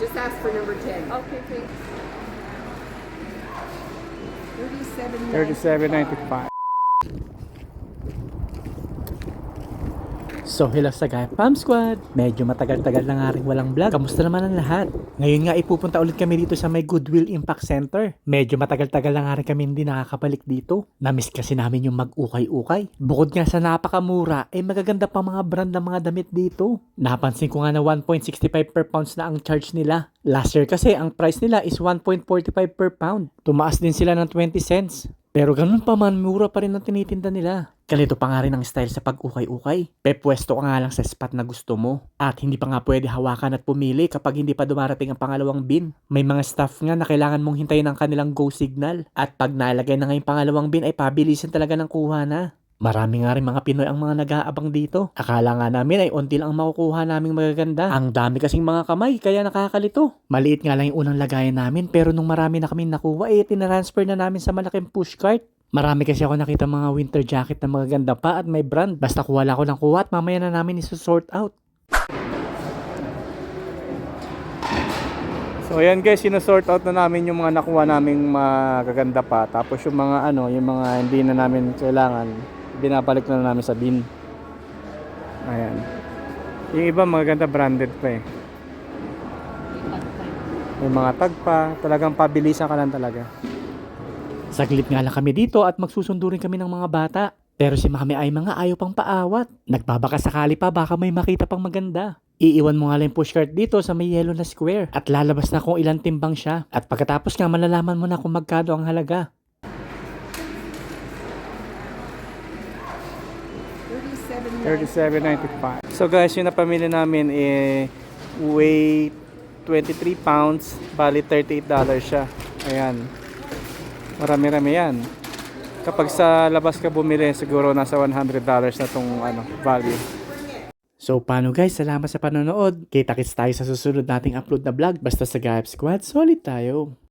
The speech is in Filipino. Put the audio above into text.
Just ask for number ten. Okay, thanks. Thirty-seven. Thirty-seven ninety-five. So hello sa Guy Pam Squad! Medyo matagal-tagal na nga walang vlog. Kamusta naman ang lahat? Ngayon nga ipupunta ulit kami dito sa may Goodwill Impact Center. Medyo matagal-tagal na nga kami hindi nakakabalik dito. Namiss kasi namin yung mag-ukay-ukay. Bukod nga sa napakamura, ay magaganda pa mga brand ng mga damit dito. Napansin ko nga na 1.65 per pounds na ang charge nila. Last year kasi ang price nila is 1.45 per pound. Tumaas din sila ng 20 cents. Pero ganun pa man, mura pa rin ang tinitinda nila. Kalito pa nga rin ang style sa pag-ukay-ukay. Pepwesto ka nga lang sa spot na gusto mo. At hindi pa nga pwede hawakan at pumili kapag hindi pa dumarating ang pangalawang bin. May mga staff nga na kailangan mong hintayin ang kanilang go signal. At pag nalagay na nga yung pangalawang bin ay pabilisan talaga ng kuha na. Marami nga rin mga Pinoy ang mga nag-aabang dito. Akala nga namin ay onti lang ang makukuha naming magaganda. Ang dami kasing mga kamay, kaya nakakalito. Maliit nga lang yung unang lagayan namin, pero nung marami na kami nakuha, eh, tinransfer na namin sa malaking pushcart. Marami kasi ako nakita mga winter jacket na magaganda pa at may brand. Basta kuha lang ako ng kuha at mamaya na namin isusort out. So ayan guys, sinusort out na namin yung mga nakuha naming magaganda pa. Tapos yung mga ano, yung mga hindi na namin kailangan, binabalik na namin sa bin. Ayan. Yung iba magaganda branded pa eh. May mga tag pa, talagang pabilisan ka lang talaga. Saglit nga lang kami dito at magsusundo rin kami ng mga bata. Pero si mami ay mga ayaw pang paawat. Nagbabaka sakali pa baka may makita pang maganda. Iiwan mo nga lang yung pushcart dito sa may yellow na square at lalabas na kung ilang timbang siya. At pagkatapos nga malalaman mo na kung magkano ang halaga. 37.95. So guys, yung napamili namin eh weigh 23 pounds, bali 38 dollars siya. Ayan. Marami-rami yan. Kapag sa labas ka bumili, siguro nasa 100 dollars na tong ano, value. So paano guys, salamat sa panonood. Kita-kits tayo sa susunod nating upload na vlog. Basta sa Gayab Squad, solid tayo.